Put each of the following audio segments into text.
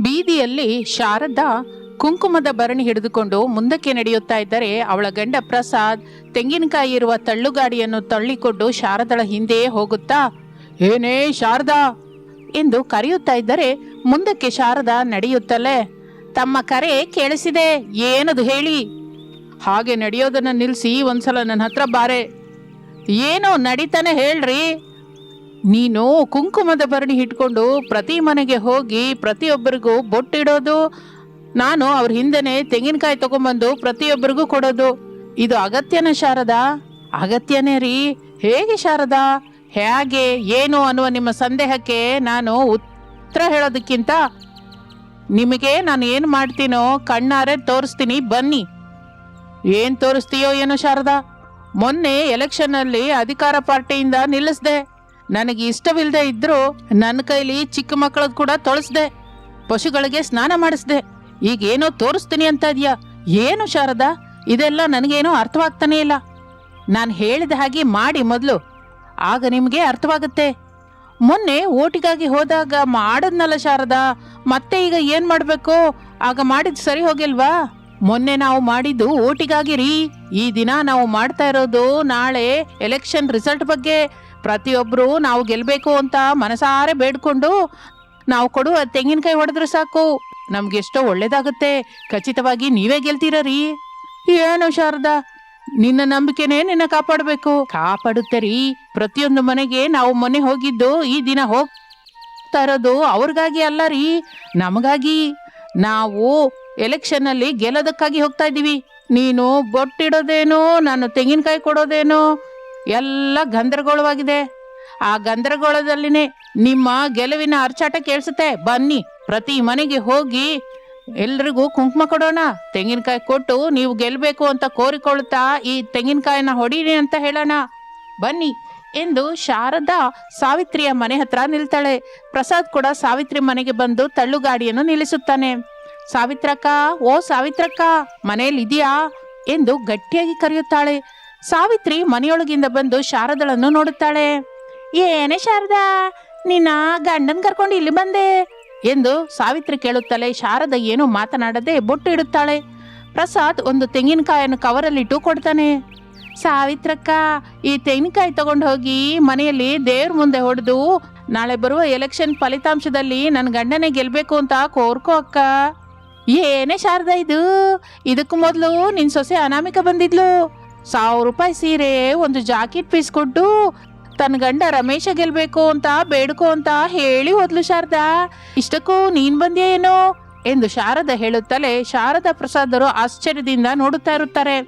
ಬೀದಿಯಲ್ಲಿ ಶಾರದಾ ಕುಂಕುಮದ ಭರಣಿ ಹಿಡಿದುಕೊಂಡು ಮುಂದಕ್ಕೆ ನಡೆಯುತ್ತಾ ಇದ್ದರೆ ಅವಳ ಗಂಡ ಪ್ರಸಾದ್ ತೆಂಗಿನಕಾಯಿ ಇರುವ ತಳ್ಳುಗಾಡಿಯನ್ನು ತಳ್ಳಿಕೊಂಡು ಶಾರದಳ ಹಿಂದೆಯೇ ಹೋಗುತ್ತಾ, ಏನೇ ಶಾರದಾ? ಎಂದು ಕರೆಯುತ್ತಾ ಇದ್ದರೆ ಮುಂದಕ್ಕೆ ಶಾರದಾ ನಡೆಯುತ್ತಲೇ, ತಮ್ಮ ಕರೆ ಕೇಳಿಸಿದೆ, ಏನದು ಹೇಳಿ? ಹಾಗೆ ನಡೆಯೋದನ್ನ ನಿಲ್ಲಿಸಿ ಒಂದ್ಸಲ ನನ್ನ ಹತ್ರ ಬಾರೆ. ಏನೋ ನಡೀತಾನೆ ಹೇಳ್ರಿ. ನೀನು ಕುಂಕುಮದ ಭರಣಿ ಇಟ್ಕೊಂಡು ಪ್ರತಿ ಮನೆಗೆ ಹೋಗಿ ಪ್ರತಿಯೊಬ್ಬರಿಗೂ ಬೊಟ್ಟಿಡೋದು. ನಾನು ಅವ್ರ ಹಿಂದೆನೆ ತೆಂಗಿನಕಾಯಿ ತಗೊಂಬಂದು ಪ್ರತಿಯೊಬ್ಬರಿಗೂ ಕೊಡೋದು. ಇದು ಅಗತ್ಯನ ಶಾರದಾ? ಅಗತ್ಯನೇ ರೀ. ಹೇಗೆ ಶಾರದ? ಹೇಗೆ? ಏನು ಅನ್ನುವ ನಿಮ್ಮ ಸಂದೇಹಕ್ಕೆ ನಾನು ಉತ್ತರ ಹೇಳೋದಕ್ಕಿಂತ ನಿಮಗೆ ನಾನು ಏನು ಮಾಡ್ತೀನೋ ಕಣ್ಣಾರೆ ತೋರಿಸ್ತೀನಿ, ಬನ್ನಿ. ಏನು ತೋರಿಸ್ತೀಯೋ ಏನೋ ಶಾರದಾ? ಮೊನ್ನೆ ಎಲೆಕ್ಷನ್ನಲ್ಲಿ ಅಧಿಕಾರ ಪಾರ್ಟಿಯಿಂದ ನಿಲ್ಲಿಸ್ದೆ. ನನಗೆ ಇಷ್ಟವಿಲ್ಲದೆ ಇದ್ರು ನನ್ನ ಕೈಲಿ ಚಿಕ್ಕ ಮಕ್ಕಳದ್ ಕೂಡ ತೊಳಸ್ದೆ. ಪಶುಗಳಿಗೆ ಸ್ನಾನ ಮಾಡಿಸ್ದೆ. ಈಗ ಏನೋ ತೋರಿಸ್ತೀನಿ ಅಂತ ಇದೆಯಾ? ಏನು ಶಾರದಾ? ಇದೆಲ್ಲ ನನಗೇನೋ ಅರ್ಥವಾಗ್ತಾನೇ ಇಲ್ಲ. ನಾನು ಹೇಳಿದ ಹಾಗೆ ಮಾಡಿ ಮೊದಲು. ಆಗ ನಿಮಗೆ ಅರ್ಥವಾಗುತ್ತೆ. ಮೊನ್ನೆ ಓಟಿಗಾಗಿ ಹೋದಾಗ ಮಾಡದ್ನಲ್ಲ ಶಾರದಾ? ಮತ್ತೆ ಈಗ ಏನ್ ಮಾಡಬೇಕು? ಆಗ ಮಾಡಿದ್ ಸರಿ ಹೋಗಿಲ್ವಾ? ಮೊನ್ನೆ ನಾವು ಮಾಡಿದ್ದು ಓಟಿಗಾಗಿ ರೀ. ಈ ದಿನ ನಾವು ಮಾಡ್ತಾ ಇರೋದು ನಾಳೆ ಎಲೆಕ್ಷನ್ ರಿಸಲ್ಟ್ ಬಗ್ಗೆ ಪ್ರತಿಯೊಬ್ರು ನಾವು ಗೆಲ್ಲಬೇಕು ಅಂತ ಮನಸಾರೆ ಬೇಡ್ಕೊಂಡು ನಾವು ಕೊಡುವ ತೆಂಗಿನಕಾಯಿ ಹೊಡೆದ್ರೆ ಸಾಕು. ನಮ್ಗೆಷ್ಟೋ ಒಳ್ಳೇದಾಗುತ್ತೆ. ಖಚಿತವಾಗಿ ನೀವೇ ಗೆಲ್ತೀರ ರೀ ಏನು ಶಾರದಾ? ನಿನ್ನ ನಂಬಿಕೆನೇ ನಿನ್ನ ಕಾಪಾಡಬೇಕು. ಕಾಪಾಡುತ್ತೆ ರೀ ಪ್ರತಿಯೊಂದು ಮನೆಗೆ ನಾವು ಮೊನ್ನೆ ಹೋಗಿದ್ದು ಈ ದಿನ ಹೋಗ್ತಾ ಇರೋದು ಅವ್ರಿಗಾಗಿ ಅಲ್ಲ ರೀ ನಮಗಾಗಿ ನಾವು ಎಲೆಕ್ಷನ್ ಅಲ್ಲಿ ಗೆಲ್ಲೋದಕ್ಕಾಗಿ ಹೋಗ್ತಾ ಇದ್ದೀವಿ. ನೀನು ಬೊಟ್ಟಿಡೋದೇನೋ, ನಾನು ತೆಂಗಿನಕಾಯಿ ಕೊಡೋದೇನು ಎಲ್ಲ ಗಂಧರಗೋಳವಾಗಿದೆ ಆ ಗಂದರಗೋಳದಲ್ಲಿನೇ ನಿಮ್ಮ ಗೆಲುವಿನ ಅರ್ಚಾಟ ಕೇಳಿಸುತ್ತೆ. ಬನ್ನಿ, ಪ್ರತಿ ಮನೆಗೆ ಹೋಗಿ ಎಲ್ರಿಗೂ ಕುಂಕುಮ ಕೊಡೋಣ. ತೆಂಗಿನಕಾಯಿ ಕೊಟ್ಟು ನೀವು ಗೆಲ್ಬೇಕು ಅಂತ ಕೋರಿಕೊಳ್ಳುತ್ತಾ ಈ ತೆಂಗಿನಕಾಯಿನ ಹೊಡೀರಿ ಅಂತ ಹೇಳೋಣ. ಬನ್ನಿ, ಎಂದು ಶಾರದಾ ಸಾವಿತ್ರಿಯ ಮನೆ ಹತ್ರ ನಿಲ್ತಾಳೆ. ಪ್ರಸಾದ್ ಕೂಡ ಸಾವಿತ್ರಿ ಮನೆಗೆ ಬಂದು ತಳ್ಳುಗಾಡಿಯನ್ನು ನಿಲ್ಲಿಸುತ್ತಾನೆ. ಸಾವಿತ್ರಕ್ಕ, ಓ ಸಾವಿತ್ರಕ್ಕ ಮನೆಯಲ್ಲಿ ಇದೆಯಾ ಎಂದು ಗಟ್ಟಿಯಾಗಿ ಕರೆಯುತ್ತಾಳೆ. ಸಾವಿತ್ರಿ ಮನೆಯೊಳಗಿಂದ ಬಂದು ಶಾರದಳನ್ನು ನೋಡುತ್ತಾಳೆ. ಏನೇ ಶಾರದಾ, ನಿನ್ನ ಗಂಡನ್ ಕರ್ಕೊಂಡು ಇಲ್ಲಿ ಬಂದೆ ಎಂದು ಸಾವಿತ್ರಿ ಕೇಳುತ್ತಲೇ ಶಾರದ ಏನು ಮಾತನಾಡದೆ ಬೊಟ್ಟು ಇಡುತ್ತಾಳೆ. ಪ್ರಸಾದ್ ಒಂದು ತೆಂಗಿನಕಾಯನ್ನು ಕವರಲ್ಲಿಟ್ಟು ಕೊಡ್ತಾನೆ. ಸಾವಿತ್ರಕ್ಕ, ಈ ತೆಂಗಿನಕಾಯಿ ತಗೊಂಡು ಹೋಗಿ ಮನೆಯಲ್ಲಿ ದೇವ್ರ ಮುಂದೆ ಹೊಡೆದು ನಾಳೆ ಬರುವ ಎಲೆಕ್ಷನ್ ಫಲಿತಾಂಶದಲ್ಲಿ ನನ್ನ ಗಂಡನೇ ಗೆಲ್ಲಬೇಕು ಅಂತ ಕೋರ್ಕೋ ಅಕ್ಕ. ಏನೇ ಶಾರದಾ ಇದು, ಇದಕ್ಕೂ ಮೊದಲು ನಿನ್ ಸೊಸೆ ಅನಾಮಿಕ ಬಂದಿದ್ಲು. ಸಾವಿರ ರೂಪಾಯಿ ಸೀರೆ, ಒಂದು ಜಾಕೆಟ್ ಪೀಸ್ ಕೊಟ್ಟು ತನ್ನ ಗಂಡ ರಮೇಶ ಗೆಲ್ಬೇಕು ಅಂತ ಬೇಡ್ಕೋ ಅಂತ ಹೇಳಿ ಹೋದ್ಲು ಶಾರದಾ. ಇಷ್ಟಕ್ಕೂ ನೀನ್ ಬಂದ್ಯಾ ಏನೋ? ಎಂದು ಶಾರದಾ ಹೇಳುತ್ತಲೇ ಶಾರದಾ ಪ್ರಸಾದರು ಆಶ್ಚರ್ಯದಿಂದ ನೋಡುತ್ತಾ ಇರುತ್ತಾರೆ.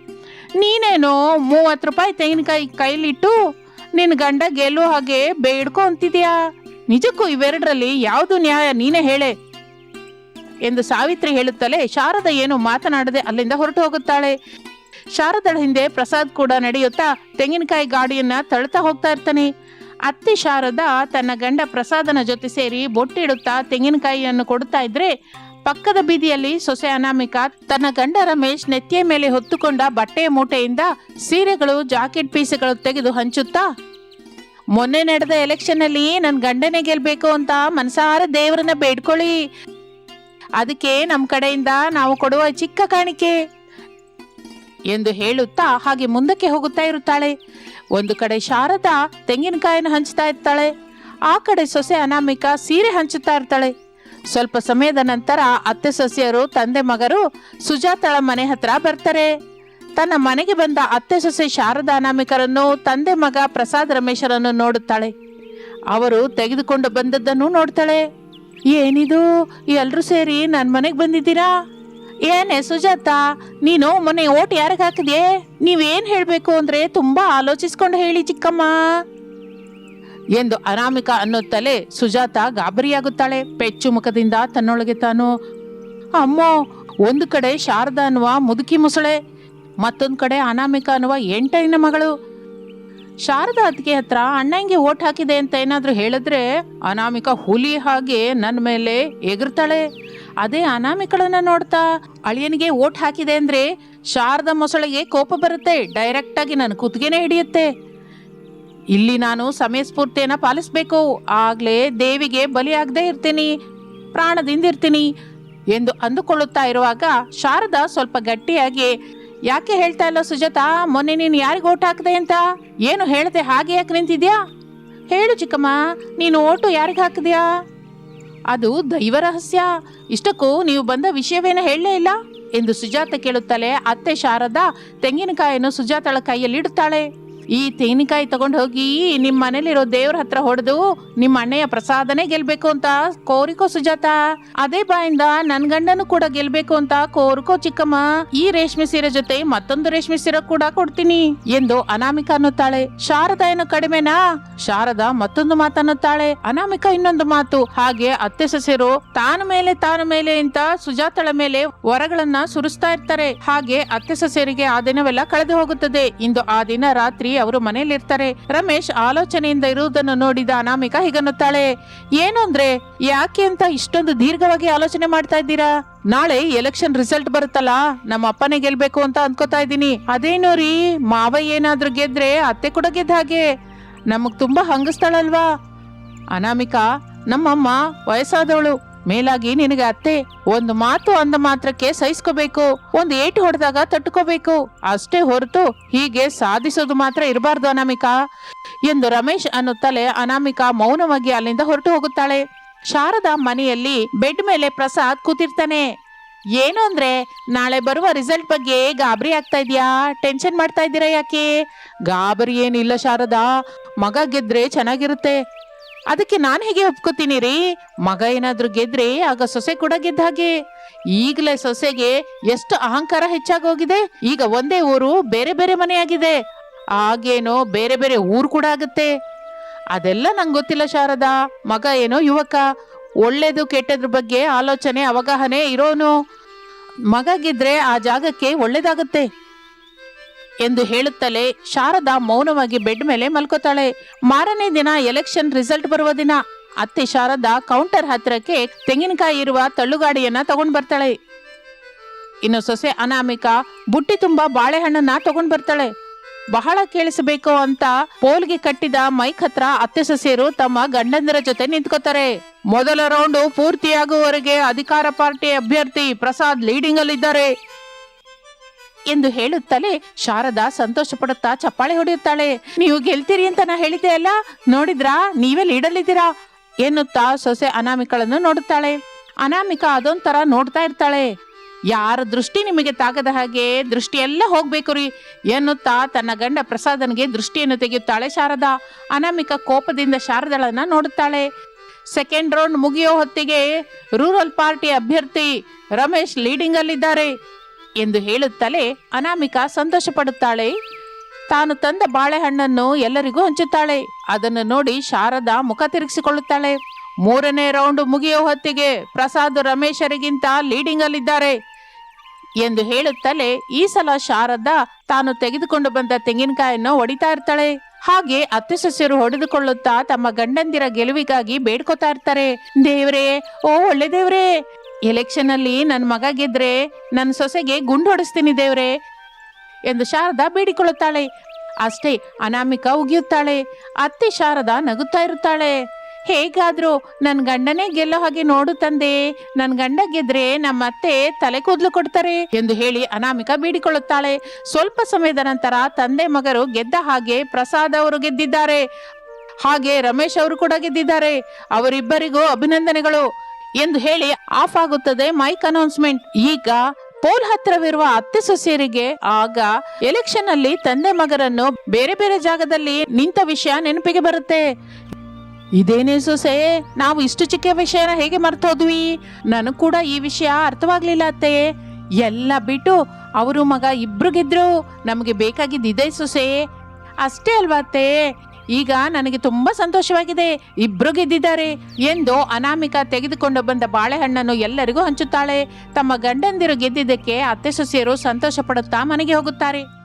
ನೀನೇನೋ ಮೂವತ್ತು ರೂಪಾಯಿ ತೆಂಗಿನಕಾಯಿ ಕೈಲಿಟ್ಟು ನಿನ್ನ ಗಂಡ ಗೆಲ್ಲೋ ಹಾಗೆ ಬೇಡ್ಕೋ ಅಂತಿದ್ಯಾ? ನಿಜಕ್ಕೂ ಇವೆರಡರಲ್ಲಿ ಯಾವುದು ನ್ಯಾಯ ನೀನೇ ಹೇಳೆ? ಎಂದು ಸಾವಿತ್ರಿ ಹೇಳುತ್ತಲೇ ಶಾರದ ಏನು ಮಾತನಾಡದೆ ಅಲ್ಲಿಂದ ಹೊರಟು ಹೋಗುತ್ತಾಳೆ. ಶಾರದಳ ಹಿಂದೆ ಪ್ರಸಾದ್ ಕೂಡ ನಡೆಯುತ್ತಾ ತೆಂಗಿನಕಾಯಿ ಗಾಡಿಯನ್ನ ತಳ್ತಾ ಹೋಗ್ತಾ ಇರ್ತಾನೆ. ಅತ್ತಿ ಶಾರದ ತನ್ನ ಗಂಡ ಪ್ರಸಾದನ ಜೊತೆ ಸೇರಿ ಬೊಟ್ಟಿಡುತ್ತಾ ತೆಂಗಿನಕಾಯಿಯನ್ನು ಕೊಡುತ್ತಾ ಇದ್ರೆ ಪಕ್ಕದ ಬೀದಿಯಲ್ಲಿ ಸೊಸೆ ಅನಾಮಿಕಾ ತನ್ನ ಗಂಡ ರಮೇಶ್ ನೆತ್ತಿಯ ಮೇಲೆ ಹೊತ್ತುಕೊಂಡ ಬಟ್ಟೆಯ ಮೂಟೆಯಿಂದ ಸೀರೆಗಳು, ಜಾಕೆಟ್ ಪೀಸುಗಳು ತೆಗೆದು ಹಂಚುತ್ತಾ, ಮೊನ್ನೆ ನಡೆದ ಎಲೆಕ್ಷನ್ ಅಲ್ಲಿ ನನ್ನ ಗಂಡನೇ ಗೆಲ್ಬೇಕು ಅಂತ ಮನಸಾರ ದೇವರನ್ನ ಬೇಡ್ಕೊಳ್ಳಿ. ಅದಕ್ಕೆ ನಮ್ಮ ಕಡೆಯಿಂದ ನಾವು ಕೊಡುವ ಚಿಕ್ಕ ಕಾಣಿಕೆ. ಎಂದು ಹೇಳುತ್ತಾ ಹಾಗೆ ಮುಂದಕ್ಕೆ ಹೋಗುತ್ತಾ ಇರುತ್ತಾಳೆ. ಒಂದು ಕಡೆ ಶಾರದಾ ತೆಂಗಿನಕಾಯಿನ ಹಂಚ್ತಾ ಇರ್ತಾಳೆ. ಆ ಕಡೆ ಸೊಸೆ ಅನಾಮಿಕ ಸೀರೆ ಹಂಚುತ್ತಾ ಇರ್ತಾಳೆ. ಸ್ವಲ್ಪ ಸಮಯದ ನಂತರ ಅತ್ತೆ ಸೊಸೆಯರು, ತಂದೆ ಮಗರು ಸುಜಾತಳ ಮನೆ ಹತ್ರ ಬರ್ತಾರೆ. ತನ್ನ ಮನೆಗೆ ಬಂದ ಅತ್ತೆ ಸೊಸೆ ಶಾರದಾ ಅನಾಮಿಕರನ್ನು, ತಂದೆ ಮಗ ಪ್ರಸಾದ್ ರಮೇಶರನ್ನು ನೋಡುತ್ತಾಳೆ. ಅವರು ತೆಗೆದುಕೊಂಡು ಬಂದದ್ದನ್ನು ನೋಡ್ತಾಳೆ. ಏನಿದು? ಎಲ್ಲರೂ ಸೇರಿ ನನ್ನ ಮನೆಗೆ ಬಂದಿದ್ದೀರಾ? ಏನೇ ಸುಜಾತ, ನೀನು ಮೊನ್ನೆ ಓಟ್ ಯಾರಿಗೆ ಹಾಕಿದೆ ನೀವೇನ್ ಹೇಳಬೇಕು ಅಂದ್ರೆ ತುಂಬಾ ಆಲೋಚಿಸ್ಕೊಂಡು ಹೇಳಿ ಚಿಕ್ಕಮ್ಮ. ಎಂದು ಅನಾಮಿಕ ಅನ್ನುತ್ತಲೇ ಸುಜಾತ ಗಾಬರಿಯಾಗುತ್ತಾಳೆ. ಪೆಚ್ಚು ಮುಖದಿಂದ ತನ್ನೊಳಗೆ ತಾನು, ಅಮ್ಮೋ, ಒಂದು ಕಡೆ ಶಾರದಾ ಅನ್ನುವ ಮುದುಕಿ ಮುಸುಳೆ, ಮತ್ತೊಂದು ಕಡೆ ಅನಾಮಿಕ ಅನ್ನುವ ಎಂಟೈನ ಮಗಳು. ಶಾರದಾ ಅತ್ತಿಗೆ ಹತ್ರ ಅಣ್ಣಂಗೆ ಓಟ್ ಹಾಕಿದೆ ಅಂತ ಏನಾದ್ರೂ ಹೇಳಿದ್ರೆ ಅನಾಮಿಕ ಹುಲಿ ಹಾಗೆ ನನ್ನ ಮೇಲೆ ಎಗರ್ತಾಳೆ. ಅದೇ ಅನಾಮಿಕಳನ್ನ ನೋಡ್ತಾ ಅಳಿಯನಿಗೆ ಓಟ್ ಹಾಕಿದೆ ಅಂದ್ರೆ ಶಾರದ ಮೊಸಳೆಗೆ ಕೋಪ ಬರುತ್ತೆ. ಡೈರೆಕ್ಟ್ ಆಗಿ ನನ್ನ ಕುತ್ತಿಗೆನೇ ಹಿಡಿಯುತ್ತೆ. ಇಲ್ಲಿ ನಾನು ಸಮಯ ಸ್ಫೂರ್ತಿಯನ್ನ ಪಾಲಿಸ್ಬೇಕು. ಆಗ್ಲೇ ದೇವಿಗೆ ಬಲಿಯಾಗದೆ ಇರ್ತೀನಿ. ಪ್ರಾಣದಿಂದ ಇರ್ತೀನಿ ಎಂದು ಅಂದುಕೊಳ್ಳುತ್ತಾ ಇರುವಾಗ ಶಾರದ ಸ್ವಲ್ಪ ಗಟ್ಟಿಯಾಗಿ, ಯಾಕೆ ಹೇಳ್ತಾ ಇಲ್ಲ ಸುಜಾತಾ? ಮೊನ್ನೆ ನೀನು ಯಾರಿಗೆ ಓಟ್ ಹಾಕಿದೆ ಅಂತ? ಏನು ಹೇಳ್ದೆ ಹಾಗೆ ಯಾಕೆ ನಿಂತಿದ್ಯಾ? ಹೇಳು ಚಿಕ್ಕಮ್ಮ, ನೀನು ಓಟು ಯಾರಿಗೆ ಹಾಕಿದ್ಯಾ? ಅದು ದೈವ ರಹಸ್ಯ ಇಷ್ಟಕ್ಕೂ ನೀವು ಬಂದ ವಿಷಯವೇನು ಹೇಳಲೇ ಇಲ್ಲ? ಎಂದು ಸುಜಾತ ಕೇಳುತ್ತಲೇ ಅತ್ತೆ ಶಾರದಾ ತೆಂಗಿನಕಾಯನ್ನು ಸುಜಾತಳ ಕೈಯಲ್ಲಿ ಇಡುತ್ತಾಳೆ. ಈ ತೆಂಗಿನಕಾಯಿ ತಗೊಂಡು ಹೋಗಿ ನಿಮ್ಮ ಮನೇಲಿರೋ ದೇವ್ರ ಹತ್ರ ಹೊಡೆದು ನಿಮ್ಮ ಅಣ್ಣೆಯ ಪ್ರಸಾದನೇ ಗೆಲ್ಬೇಕು ಅಂತ ಕೋರಿಕೋ ಸುಜಾತ. ಅದೇ ಬಾಯಿಂದ ನನ್ ಗಂಡನು ಕೂಡ ಗೆಲ್ಬೇಕು ಅಂತ ಕೋರ್ಕೋ ಚಿಕ್ಕಮ್ಮ. ಈ ರೇಷ್ಮೆ ಸೀರೆ ಜೊತೆ ಮತ್ತೊಂದು ರೇಷ್ಮೆ ಸೀರೆ ಕೂಡ ಕೊಡ್ತೀನಿ ಎಂದು ಅನಾಮಿಕ ಅನ್ನುತ್ತಾಳೆ. ಶಾರದಾ ಏನು ಕಡಿಮೆನಾ? ಶಾರದಾ ಮತ್ತೊಂದು ಮಾತನ್ನುತ್ತಾಳೆ ಅನಾಮಿಕ ಇನ್ನೊಂದು ಮಾತು, ಹಾಗೆ ಅತ್ತೆ ಸೊಸೆರು ತಾನು ಮೇಲೆ ತಾನು ಮೇಲೆ ಅಂತ ಸುಜಾತಳ ಮೇಲೆ ವರಗಳನ್ನ ಸುರಿಸ್ತಾ ಇರ್ತಾರೆ. ಹಾಗೆ ಅತ್ತೆ ಸೊಸೆಯರಿಗೆ ಆ ದಿನವೆಲ್ಲ ಕಳೆದು ಹೋಗುತ್ತದೆ. ಇಂದು ಆ ದಿನ ರಾತ್ರಿ ಅವರು ಮನೆಯಲ್ಲಿರ್ತಾರೆ. ರಮೇಶ್ ಆಲೋಚನೆಯಿಂದ ಇರುವುದನ್ನು ನೋಡಿದ ಅನಾಮಿಕ ಹೀಗನ್ನುತ್ತಾಳೆ, ಏನು ಅಂದ್ರೆ, ಯಾಕೆ ಅಂತ ಇಷ್ಟೊಂದು ದೀರ್ಘವಾಗಿ ಆಲೋಚನೆ ಮಾಡ್ತಾ ಇದ್ದೀರಾ? ನಾಳೆ ಎಲೆಕ್ಷನ್ ರಿಸಲ್ಟ್ ಬರುತ್ತಲ್ಲ, ನಮ್ಮ ಅಪ್ಪನೇ ಗೆಲ್ಬೇಕು ಅಂತ ಅನ್ಕೋತಾ ಇದ್ದೀನಿ. ಅದೇನೋ ರೀ ಮಾವ ಏನಾದ್ರೂ ಗೆದ್ರೆ ಅತ್ತೆ ಕೂಡ ಗೆದ್ದ ಹಾಗೆ. ನಮಗ್ ತುಂಬಾ ಹಂಗಸ್ತಾಳಲ್ವಾ? ಅನಾಮಿಕಾ, ನಮ್ಮಮ್ಮ ವಯಸ್ಸಾದವಳು ಮೇಲಾಗಿ ನಿನಗೆ ಅತ್ತೆ, ಒಂದು ಮಾತು ಅಂದ ಮಾತ್ರಕ್ಕೆ ಸಹಿಸ್ಕೋಬೇಕು, ಒಂದು ಏಟು ಹೊಡೆದಾಗ ತಟ್ಟುಕೋಬೇಕು. ಅಷ್ಟೇ ಹೊರತು ಹೀಗೆ ಸಾಧಿಸೋದು ಮಾತ್ರ ಇರಬಾರ್ದು ಅನಾಮಿಕಾ, ಎಂದು ರಮೇಶ್ ಅನ್ನುತ್ತಲೇ ಅನಾಮಿಕಾ ಮೌನವಾಗಿ ಅಲ್ಲಿಂದ ಹೊರಟು ಹೋಗುತ್ತಾಳೆ. ಶಾರದಾ ಮನೆಯಲ್ಲಿ ಬೆಡ್ ಮೇಲೆ ಪ್ರಸಾದ್ ಕೂತಿರ್ತಾನೆ. ಏನು ಅಂದ್ರೆ, ನಾಳೆ ಬರುವ ರಿಸಲ್ಟ್ ಬಗ್ಗೆ ಗಾಬರಿ ಆಗ್ತಾ ಇದೆಯಾ? ಟೆನ್ಷನ್ ಮಾಡ್ತಾ ಇದ್ದೀರಾ ಯಾಕೆ? ಗಾಬರಿ ಏನಿಲ್ಲ ಶಾರದಾ, ಮಗ ಗೆದ್ರೆ ಚೆನ್ನಾಗಿರುತ್ತೆ. ಅದಕ್ಕೆ ನಾನು ಹೇಗೆ ಒಪ್ಕೋತೀನಿ ರೀ? ಮಗ ಏನಾದರೂ ಗೆದ್ರೆ ಆಗ ಸೊಸೆ ಕೂಡ ಗೆದ್ದ ಹಾಗೆ. ಈಗಲೇ ಸೊಸೆಗೆ ಎಷ್ಟು ಅಹಂಕಾರ ಹೆಚ್ಚಾಗೋಗಿದೆ. ಈಗ ಒಂದೇ ಊರು ಬೇರೆ ಬೇರೆ ಮನೆಯಾಗಿದೆ. ಆಗೇನೋ ಬೇರೆ ಬೇರೆ ಊರು ಕೂಡ ಆಗುತ್ತೆ. ಅದೆಲ್ಲ ನಂಗೆ ಗೊತ್ತಿಲ್ಲ ಶಾರದಾ. ಮಗ ಏನೋ ಯುವಕ. ಒಳ್ಳೇದು ಕೆಟ್ಟದ್ರ ಬಗ್ಗೆ ಆಲೋಚನೆ, ಅವಗಾಹನೆ ಇರೋನು. ಮಗ ಗೆದ್ರೆ ಆ ಜಾಗಕ್ಕೆ ಒಳ್ಳೇದಾಗುತ್ತೆ. ಎಂದು ಹೇಳುತ್ತಲೇ ಶಾರದಾ ಮೌನವಾಗಿ ಬೆಡ್ ಮೇಲೆ ಮಲ್ಕೋತಾಳೆ. ಮಾರನೇ ದಿನ ಎಲೆಕ್ಷನ್ ರಿಸಲ್ಟ್ ಬರುವ ದಿನ. ಅತ್ತೆ ಶಾರದಾ ಕೌಂಟರ್ ಹತ್ತಿರಕ್ಕೆ ತೆಂಗಿನಕಾಯಿ ಇರುವ ತಳ್ಳುಗಾಡಿಯನ್ನ ತಗೊಂಡ್ ಬರ್ತಾಳೆ. ಇನ್ನು ಸೊಸೆ ಅನಾಮಿಕಾ ಬುಟ್ಟಿ ತುಂಬಾ ಬಾಳೆಹಣ್ಣನ್ನ ತಗೊಂಡ್ ಬರ್ತಾಳೆ. ಬಹಳ ಕೇಳಿಸಬೇಕು ಅಂತ ಪೋಲ್ಗೆ ಕಟ್ಟಿದ ಮೈಕ್ ಹತ್ರ ಅತ್ತೆ ಸೊಸೆಯರು ತಮ್ಮ ಗಂಡಂದರ ಜೊತೆ ನಿಂತ್ಕೋತಾರೆ. ಮೊದಲ ರೌಂಡ್ ಪೂರ್ತಿಯಾಗುವವರೆಗೆ ಅಧಿಕಾರ ಪಾರ್ಟಿ ಅಭ್ಯರ್ಥಿ ಪ್ರಸಾದ್ ಲೀಡಿಂಗ್ ಅಲ್ಲಿದ್ದಾರೆ ಎಂದು ಹೇಳುತ್ತಲೇ ಶಾರದಾ ಸಂತೋಷ ಪಡುತ್ತಾ ಚಪ್ಪಾಳೆ ಹೊಡೆಯುತ್ತಾಳೆ. ನೀವು ಗೆಲ್ತೀರಿ ಅಂತ ನಾ ಹೇಳಿದ್ದೆ ಅಲ್ಲ? ನೋಡಿದ್ರಾ? ನೀವೇ ಲೀಡಲ್ಲಿದ್ದೀರಾ? ಎನ್ನುತ್ತಾ ಸೊಸೆ ಅನಾಮಿಕಳನ್ನು ನೋಡುತ್ತಾಳೆ. ಅನಾಮಿಕ ಅದೊಂಥರ ನೋಡ್ತಾ ಇರ್ತಾಳೆ. ಯಾರ ದೃಷ್ಟಿ ನಿಮಗೆ ತಾಗದ ಹಾಗೆ ದೃಷ್ಟಿ ಎಲ್ಲ ಹೋಗ್ಬೇಕು ರೀ ಎನ್ನುತ್ತಾ ತನ್ನ ಗಂಡ ಪ್ರಸಾದನಿಗೆ ದೃಷ್ಟಿಯನ್ನು ತೆಗೆಯುತ್ತಾಳೆ ಶಾರದಾ. ಅನಾಮಿಕ ಕೋಪದಿಂದ ಶಾರದಳನ್ನ ನೋಡುತ್ತಾಳೆ. ಸೆಕೆಂಡ್ ರೌಂಡ್ ಮುಗಿಯೋ ಹೊತ್ತಿಗೆ ರೂರಲ್ ಪಾರ್ಟಿ ಅಭ್ಯರ್ಥಿ ರಮೇಶ್ ಲೀಡಿಂಗ್ ಅಲ್ಲಿದ್ದಾರೆ ಎಂದು ಹೇಳುತ್ತಲೇ ಅನಾಮಿಕಾ ಸಂತೋಷ ಪಡುತ್ತಾಳೆ ತಾನು ತಂದ ಬಾಳೆಹಣ್ಣನ್ನು ಎಲ್ಲರಿಗೂ ಹಂಚುತ್ತಾಳೆ. ಅದನ್ನು ನೋಡಿ ಶಾರದಾ ಮುಖ ತಿರುಗಿಸಿಕೊಳ್ಳುತ್ತಾಳೆ. ಮೂರನೇ ರೌಂಡ್ ಮುಗಿಯೋ ಹೊತ್ತಿಗೆ ಪ್ರಸಾದ್ ರಮೇಶರಿಗಿಂತ ಲೀಡಿಂಗ್ ಅಲ್ಲಿದ್ದಾರೆ ಎಂದು ಹೇಳುತ್ತಲೇ ಈ ಸಲ ಶಾರದಾ ತಾನು ತೆಗೆದುಕೊಂಡು ಬಂದ ತೆಂಗಿನಕಾಯನ್ನು ಹೊಡಿತಾ ಇರ್ತಾಳೆ. ಹಾಗೆ ಅತ್ತೆ ಸೊಸೆಯರು ಹೊಡೆದುಕೊಳ್ಳುತ್ತಾ ತಮ್ಮ ಗಂಡಂದಿರ ಗೆಲುವಿಗಾಗಿ ಬೇಡ್ಕೋತಾ ಇರ್ತಾರೆ. ದೇವ್ರೇ, ಓ ಒಳ್ಳೆ ದೇವ್ರೇ ಎಲೆಕ್ಷನ್ ಅಲ್ಲಿ ನನ್ನ ಮಗ ಗೆದ್ರೆ ನನ್ನ ಸೊಸೆಗೆ ಗುಂಡು ಹೊಡಿಸ್ತೀನಿ ದೇವ್ರೆ ಎಂದು ಶಾರದಾ ಬೇಡಿಕೊಳ್ಳುತ್ತಾಳೆ. ಅಷ್ಟೇ ಅನಾಮಿಕ ಉಗಿಯುತ್ತಾಳೆ. ಅತ್ತೆ ಶಾರದಾ ನಗುತ್ತಾ ಇರುತ್ತಾಳೆ. ಹೇಗಾದ್ರೂ ನನ್ನ ಗಂಡನೇ ಗೆಲ್ಲೋ ಹಾಗೆ ನೋಡು ತಂದೆ. ನನ್ನ ಗಂಡ ಗೆದ್ರೆ ನಮ್ಮ ಅತ್ತೆ ತಲೆ ಕೂದಲು ಕೊಡ್ತಾರೆ ಎಂದು ಹೇಳಿ ಅನಾಮಿಕ ಬೀಡಿಕೊಳ್ಳುತ್ತಾಳೆ. ಸ್ವಲ್ಪ ಸಮಯದ ನಂತರ ತಂದೆ ಮಗರು ಗೆದ್ದ ಹಾಗೆ ಪ್ರಸಾದ್ ಅವರು ಗೆದ್ದಿದ್ದಾರೆ. ಹಾಗೆ ರಮೇಶ್ ಅವರು ಕೂಡ ಗೆದ್ದಿದ್ದಾರೆ. ಅವರಿಬ್ಬರಿಗೂ ಅಭಿನಂದನೆಗಳು. ಎಂದು ಹೇಳಿ ಆಫ್ ಆಗುತ್ತದೆ ಮೈಕ್ ಅನೌನ್ಸ್ಮೆಂಟ್. ಈಗ ಪೋಲ್ ಹತ್ತಿರವಿರುವ ಅತ್ತೆ ಸೊಸೆಯರಿಗೆ ಆಗ ಎಲೆಕ್ಷನ್ ಅಲ್ಲಿ ತಂದೆ ಮಗರನ್ನು ಬೇರೆ ಬೇರೆ ಜಾಗದಲ್ಲಿ ನಿಂತ ವಿಷಯ ನೆನಪಿಗೆ ಬರುತ್ತೆ. ಇದೇನೇ ಸೊಸೆ, ನಾವು ಇಷ್ಟು ಚಿಕ್ಕ ವಿಷಯನ ಹೇಗೆ ಮರ್ತೋದ್ವಿ? ನನಗ್ ಕೂಡ ಈ ವಿಷಯ ಅರ್ಥವಾಗ್ಲಿಲ್ಲ ಅತ್ತೆ. ಎಲ್ಲ ಬಿಟ್ಟು ಅವರು ಮಗ ಇಬ್ರು ಗೆದ್ರು. ನಮಗೆ ಬೇಕಾಗಿದ್ದ ಇದೇ ಸೊಸೆ. ಅಷ್ಟೇ ಅಲ್ವಾ ಅತ್ತೆ? ಈಗ ನನಗೆ ತುಂಬಾ ಸಂತೋಷವಾಗಿದೆ. ಇಬ್ರು ಗೆದ್ದಿದ್ದಾರೆ. ಎಂದು ಅನಾಮಿಕಾ ತೆಗೆದುಕೊಂಡು ಬಂದ ಬಾಳೆಹಣ್ಣನ್ನು ಎಲ್ಲರಿಗೂ ಹಂಚುತ್ತಾಳೆ. ತಮ್ಮ ಗಂಡಂದಿರು ಗೆದ್ದಿದ್ದಕ್ಕೆ ಅತ್ತೆ ಸೊಸೆಯರು ಸಂತೋಷ ಪಡುತ್ತಾ ಮನೆಗೆ ಹೋಗುತ್ತಾರೆ.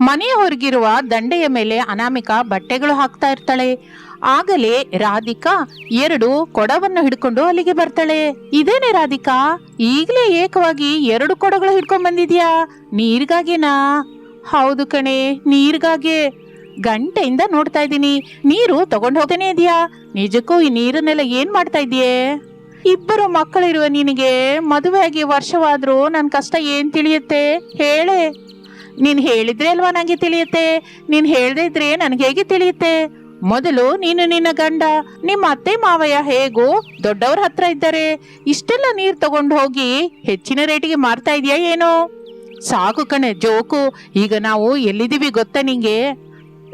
ಮನೆಯ ಹೊರಗಿರುವ ದಂಡೆಯ ಮೇಲೆ ಅನಾಮಿಕಾ ಬಟ್ಟೆಗಳು ಹಾಕ್ತಾ ಇರ್ತಾಳೆ. ಆಗಲೇ ರಾಧಿಕಾ ಎರಡು ಕೊಡವನ್ನು ಹಿಡ್ಕೊಂಡು ಅಲ್ಲಿಗೆ ಬರ್ತಾಳೆ. ಇದೇನೆ ರಾಧಿಕಾ, ಈಗಲೇ ಏಕವಾಗಿ ಎರಡು ಕೊಡಗಳು ಹಿಡ್ಕೊಂಡ್ ಬಂದಿದ್ಯಾ? ನೀರಿಗಾಗಿನಾ ಹೌದು ಕಣೆ ನೀರಿಗಾಗೆ ಗಂಟೆಯಿಂದ ನೋಡ್ತಾ ಇದ್ದೀನಿ. ನೀರು ತಗೊಂಡು ಹೋಗನೇ ಇದೆಯಾ? ನಿಜಕ್ಕೂ ಈ ನೀರನ್ನೆಲ್ಲ ಏನ್ ಮಾಡ್ತಾ ಇದೆಯೇ ಇಬ್ಬರು ಮಕ್ಕಳಿರುವ ನಿನಗೆ ಮದುವೆಯಾಗಿ ವರ್ಷವಾದ್ರೂ ನನ್ನ ಕಷ್ಟ ಏನ್ ತಿಳಿಯುತ್ತೆ? ಹೇಳೆ. ನೀನ್ ಹೇಳಿದ್ರೆ ಅಲ್ವಾ ನನಗೆ ತಿಳಿಯುತ್ತೆ? ನೀನ್ ಹೇಳದೇ ಇದ್ರೆ ನನಗೆ ಹೇಗೆ ತಿಳಿಯುತ್ತೆ? ಮೊದಲು ನೀನು ನಿನ್ನ ಗಂಡ, ನಿಮ್ಮ ಅತ್ತೆ ಮಾವಯ್ಯ ಹೇಗೋ ದೊಡ್ಡವ್ರ ಹತ್ರ ಇದ್ದಾರೆ. ಇಷ್ಟೆಲ್ಲ ನೀರ್ ತಗೊಂಡು ಹೋಗಿ ಹೆಚ್ಚಿನ ರೇಟಿಗೆ ಮಾರ್ತಾ ಇದೆಯಾ ಏನೋ? ಸಾಕು ಕಣೆ, ಜೋಕು. ಈಗ ನಾವು ಎಲ್ಲಿದ್ದೀವಿ ಗೊತ್ತಾ ನಿಂಗೆ?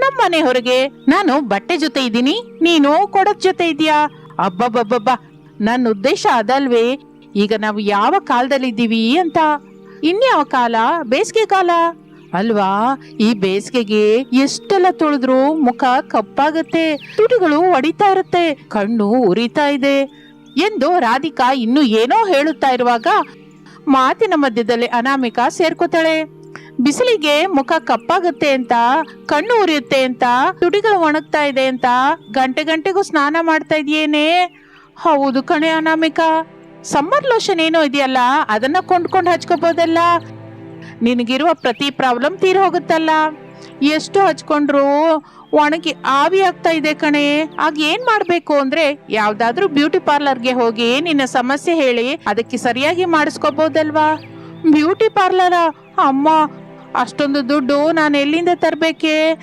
ನಮ್ಮನೆ ಹೊರಗೆ. ನಾನು ಬಟ್ಟೆ ಜೊತೆ ಇದ್ದೀನಿ, ನೀನು ಕೊಡಕ್ ಜೊತೆ ಇದೀಯಾ ಅಬ್ಬಬ್ಬಬ್ಬಬ್ಬ ನನ್ನ ಉದ್ದೇಶ ಅದಲ್ವೇ. ಈಗ ನಾವು ಯಾವ ಕಾಲದಲ್ಲಿದ್ದೀವಿ ಅಂತ? ಇನ್ಯಾವ ಕಾಲ? ಬೇಸಿಗೆ ಕಾಲ? ಅಲ್ವಾ? ಈ ಬೇಸಿಗೆಗೆ ಎಷ್ಟೆಲ್ಲ ತೊಳೆದ್ರು ಮುಖ ಕಪ್ಪಾಗತ್ತೆ, ತುಟಿಗಳು ಒಡಿತಾ ಇರುತ್ತೆ, ಕಣ್ಣು ಉರಿತಾ ಇದೆ ಎಂದು ರಾಧಿಕಾ ಇನ್ನು ಏನೋ ಹೇಳುತ್ತಾ ಇರುವಾಗ ಮಾತಿನ ಮಧ್ಯದಲ್ಲಿ ಅನಾಮಿಕಾ ಸೇರ್ಕೋತಾಳೆ. ಬಿಸಿಲಿಗೆ ಮುಖ ಕಪ್ಪಾಗುತ್ತೆ ಅಂತ, ಕಣ್ಣು ಉರಿಯುತ್ತೆ ಅಂತ ತುಟಿಗಳು ಒಣಗ್ತಾ ಇದೆ ಅಂತ ಗಂಟೆ ಗಂಟೆಗೂ ಸ್ನಾನ ಮಾಡ್ತಾ ಇದೆಯೇನೆ ಹೌದು ಕಣೆ ಅನಾಮಿಕಾ. ಸಮ್ಮರ್ ಲೋಷನ್ ಏನೋ ಇದೆಯಲ್ಲ, ಅದನ್ನ ಕೊಂಡ್ಕೊಂಡು ಹಚ್ಕೋಬೋದಲ್ಲ? ನಿನಗಿರುವ ಪ್ರತಿ ಪ್ರಾಬ್ಲಮ್ ತೀರ್ ಹೋಗುತ್ತಲ್ಲ. ಎಷ್ಟು ಹಚ್ಕೊಂಡ್ರು ಒಣಗಿ ಆವಿ ಆಗ್ತಾ ಇದೆ ಕಣೆ. ಆಗ ಏನ್ ಮಾಡ್ಬೇಕು ಅಂದ್ರೆ ಯಾವ್ದಾದ್ರೂ ಬ್ಯೂಟಿ ಪಾರ್ಲರ್ಗೆ ಹೋಗಿ ನಿನ್ನ ಸಮಸ್ಯೆ ಹೇಳಿ ಅದಕ್ಕೆ ಸರಿಯಾಗಿ ಮಾಡಿಸ್ಕೋಬಹುದಲ್ವಾ ಬ್ಯೂಟಿ ಪಾರ್ಲರ? ಅಮ್ಮ ಅಷ್ಟೊಂದು ದುಡ್ಡು ನಾನು ಎಲ್ಲಿಂದ ತರ್ಬೇಕೆ?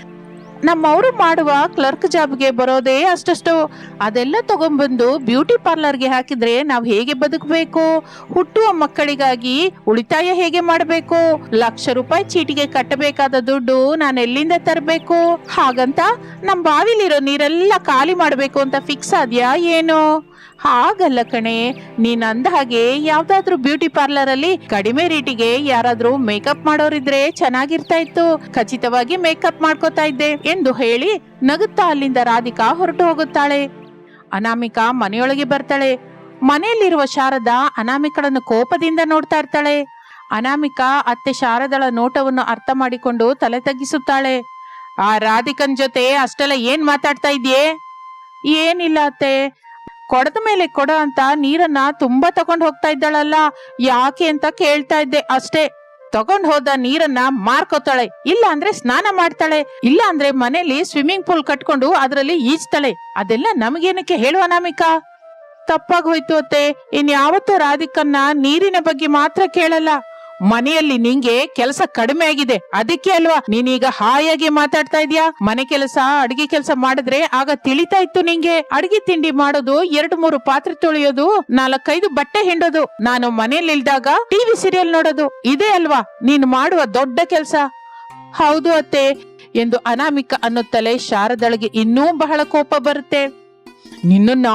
ನಮ್ಮವರು ಮಾಡುವ ಕ್ಲರ್ಕ್ ಜಾಬ್ಗೆ ಬರೋದೇ ಅಷ್ಟಷ್ಟು. ಅದೆಲ್ಲ ತಗೊಂಡ್ಬಂದು ಬ್ಯೂಟಿ ಪಾರ್ಲರ್ಗೆ ಹಾಕಿದ್ರೆ ನಾವು ಹೇಗೆ ಬದುಕಬೇಕು? ಹುಟ್ಟುವ ಮಕ್ಕಳಿಗಾಗಿ ಉಳಿತಾಯ ಹೇಗೆ ಮಾಡಬೇಕು? ಲಕ್ಷ ರೂಪಾಯಿ ಚೀಟಿಗೆ ಕಟ್ಟಬೇಕಾದ ದುಡ್ಡು ನಾನು ಎಲ್ಲಿಂದ ತರಬೇಕು? ಹಾಗಂತ ನಮ್ಮ ಬಾವಿಲಿರೋ ನೀರೆಲ್ಲ ಖಾಲಿ ಮಾಡಬೇಕು ಅಂತ ಫಿಕ್ಸ್ ಆದ್ಯಾ ಏನು? ಹಾಗಲ್ಲ ಕಣೆ, ನೀನ್ ಅಂದ ಹಾಗೆ ಯಾವ್ದಾದ್ರು ಬ್ಯೂಟಿ ಪಾರ್ಲರ್ ಅಲ್ಲಿ ಕಡಿಮೆ ರೇಟಿಗೆ ಯಾರಾದ್ರೂ ಮೇಕಪ್ ಮಾಡೋರಿದ್ರೆ ಚೆನ್ನಾಗಿರ್ತಾ ಇತ್ತು. ಖಚಿತವಾಗಿ ಮೇಕಪ್ ಮಾಡ್ಕೋತಾ ಇದ್ದೆ ಎಂದು ಹೇಳಿ ನಗುತ್ತಾ ಅಲ್ಲಿಂದ ರಾಧಿಕಾ ಹೊರಟು ಹೋಗುತ್ತಾಳೆ. ಅನಾಮಿಕಾ ಮನೆಯೊಳಗೆ ಬರ್ತಾಳೆ. ಮನೆಯಲ್ಲಿರುವ ಶಾರದಾ ಅನಾಮಿಕಳನ್ನು ಕೋಪದಿಂದ ನೋಡ್ತಾ ಇರ್ತಾಳೆ. ಅನಾಮಿಕಾ ಅತ್ತೆ ಶಾರದಳ ನೋಟವನ್ನು ಅರ್ಥ ಮಾಡಿಕೊಂಡು ತಲೆ ತಗ್ಗಿಸುತ್ತಾಳೆ. ಆ ರಾಧಿಕನ್ ಜೊತೆ ಅಷ್ಟೆಲ್ಲ ಏನ್ ಮಾತಾಡ್ತಾ ಇದೆಯೇ ಏನಿಲ್ಲ ಅತ್ತೆ. ಕೊಡದ ಮೇಲೆ ಕೊಡ ಅಂತ ನೀರನ್ನ ತುಂಬಾ ತಗೊಂಡ್ ಹೋಗ್ತಾ ಇದ್ದಾಳಲ್ಲ, ಯಾಕೆ ಅಂತ ಕೇಳ್ತಾ ಇದ್ದೆ ಅಷ್ಟೇ. ತಗೊಂಡ್ ಹೋದ ನೀರನ್ನ ಮಾರ್ಕೋತಾಳೆ ಇಲ್ಲ ಅಂದ್ರೆ ಸ್ನಾನ ಮಾಡ್ತಾಳೆ ಇಲ್ಲ ಅಂದ್ರೆ ಮನೇಲಿ ಸ್ವಿಮ್ಮಿಂಗ್ ಪೂಲ್ ಕಟ್ಕೊಂಡು ಅದರಲ್ಲಿ ಈಜ್ತಾಳೆ. ಅದೆಲ್ಲ ನಮಗೇನಕ್ಕೆ ಹೇಳುವ ಅನಾಮಿಕಾ ತಪ್ಪಾಗ್ ಹೋಯ್ತು ಅತ್ತೆ. ಇನ್ಯಾವತ್ತೂ ರಾಧಿಕನ್ನ ನೀರಿನ ಬಗ್ಗೆ ಮಾತ್ರ ಕೇಳಲ್ಲ. ಮನೆಯಲ್ಲಿ ನಿಂಗೆ ಕೆಲಸ ಕಡಿಮೆ ಆಗಿದೆ. ಅದಕ್ಕೆ ಅಲ್ವಾ? ನೀನೀಗ ಹಾಯಾಗಿ ಮಾತಾಡ್ತಾ ಇದೀಯಾ? ಮನೆ ಕೆಲಸ, ಅಡಿಗೆ ಕೆಲಸ ಮಾಡಿದ್ರೆ ಆಗ ತಿಳಿತಾ ಇತ್ತು ನಿಂಗೆ. ಅಡಿಗೆ ತಿಂಡಿ ಮಾಡೋದು, ಎರಡು ಮೂರು ಪಾತ್ರೆ ತೊಳೆಯೋದು, ನಾಲ್ಕೈದು ಬಟ್ಟೆ ಹಿಂಡೋದು. ನಾನು ಮನೇಲಿ ಇಲ್ದಾಗ ಟಿವಿ ಸೀರಿಯಲ್ ನೋಡೋದು. ಇದೇ ಅಲ್ವಾ? ನೀನು ಮಾಡುವ ದೊಡ್ಡ ಕೆಲಸ. ಹೌದು ಅತ್ತೆ. ಎಂದು ಅನಾಮಿಕ ಅನ್ನುತ್ತಲೇ ಶಾರದಳಿಗೆ ಇನ್ನೂ ಬಹಳ ಕೋಪ ಬರುತ್ತೆ. ನಿನ್ನನ್ನ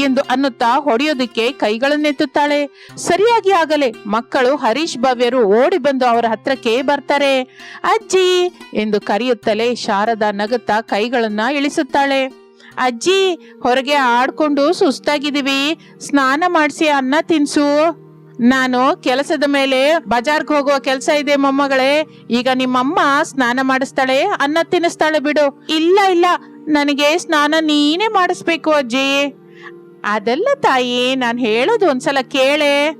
ಎಂದು ಅನ್ನುತ್ತಾ ಹೊಡೆಯೋದಕ್ಕೆ ಕೈಗಳನ್ನೆತ್ತುತ್ತಾಳೆ. ಸರಿಯಾಗಿ ಆಗಲೇ, ಮಕ್ಕಳು ಹರೀಶ್ ಭವ್ಯರು ಓಡಿ ಬಂದು ಅವರ ಹತ್ರಕ್ಕೆ ಬರ್ತಾರೆ. ಅಜ್ಜಿ! ಎಂದು ಕರೆಯುತ್ತಲೇ ಶಾರದಾ ನಗುತ್ತಾ ಕೈಗಳನ್ನ ಇಳಿಸುತ್ತಾಳೆ. ಅಜ್ಜಿ, ಹೊರಗೆ ಆಡ್ಕೊಂಡು ಸುಸ್ತಾಗಿದ್ದೀವಿ. ಸ್ನಾನ ಮಾಡಿಸಿ ಅನ್ನ ತಿನ್ಸು. ನಾನು ಕೆಲಸದ ಮೇಲೆ ಬಜಾರ್ಗೆ ಹೋಗುವ ಕೆಲಸ ಇದೆ ಮೊಮ್ಮಗಳೇ. ಈಗ ನಿಮ್ಮಮ್ಮ ಸ್ನಾನ ಮಾಡಿಸ್ತಾಳೆ, ಅನ್ನ ತಿನ್ನಿಸ್ತಾಳೆ ಬಿಡು. ಇಲ್ಲ ಇಲ್ಲ, ನನಗೆ ಸ್ನಾನ ನೀನೇ ಮಾಡಿಸ್ಬೇಕು ಅಜ್ಜಿ. ಅದಲ್ಲ ತಾಯಿ, ನಾನು ಹೇಳೋದು ಒಂದ್ಸಲ ಕೇಳೆ.